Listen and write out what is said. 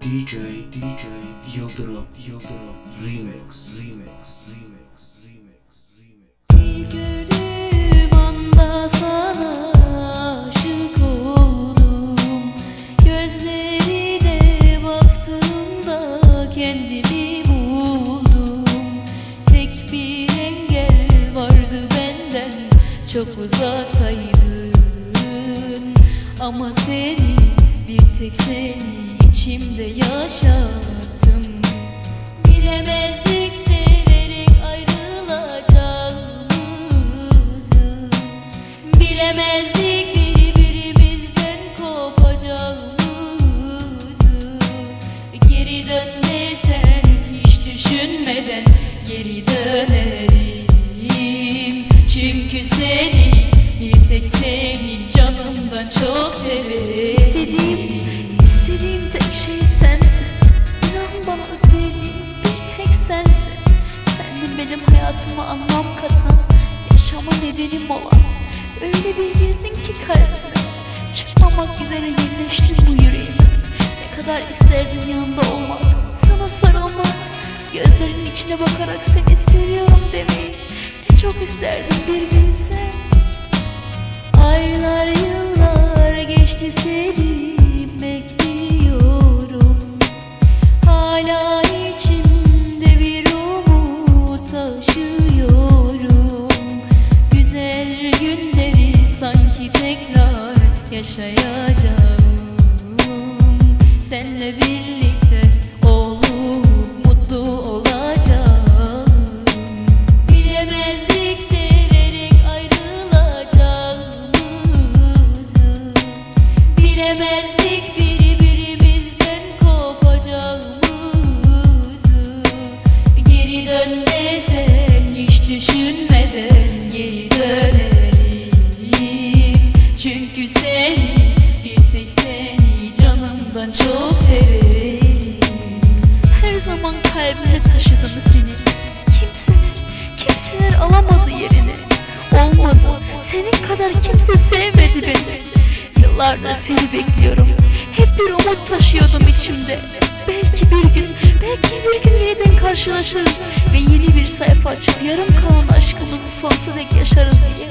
DJ DJ Yıldırım Yıldırım. Remix Remix Remix Remix Remix. Gördüğüm anda sana aşık oldum. Gözlerine baktığımda kendimi buldum. Tek bir engel vardı benden çok uzaktaydın. Ama seni bir tek seni içimde yaşattım. Bilemezdik severek ayrılacağımızı. Bilemezdik birbirimizden kopacağımızı. Geri dön desen hiç düşünmeden geri dönerim. Çünkü seni bir tek seni canımdan çok severim. İstediğim, istediğim hayatıma anlam katan Yaşama nedenim olan Öyle bir girdin ki kalbime. Çıkmamak üzere yerleştin bu yüreğime. Ne kadar isterdim yanında olmak? Sana sarılmak Gözlerinin içine bakarak seni seviyorum demeyi. Ne çok isterdim bir bilsen. Aylar yıllar sanki tekrar yaşayacağım. Senle birlikte olup mutlu olacağım. Bilemezdik severek ayrılacağımızı Bilemezdik canımdan çok severim. Her zaman kalbimde taşıdım seni. Kimseler, kimseler alamadı yerini. Olmadı, senin kadar kimse sevmedi beni. Yıllardır seni bekliyorum. Hep bir umut taşıyordum içimde. Belki bir gün, belki bir gün yeniden karşılaşırız Ve yeni bir sayfa açıp yarım kalan aşkımızı sonsuza dek yaşarız diye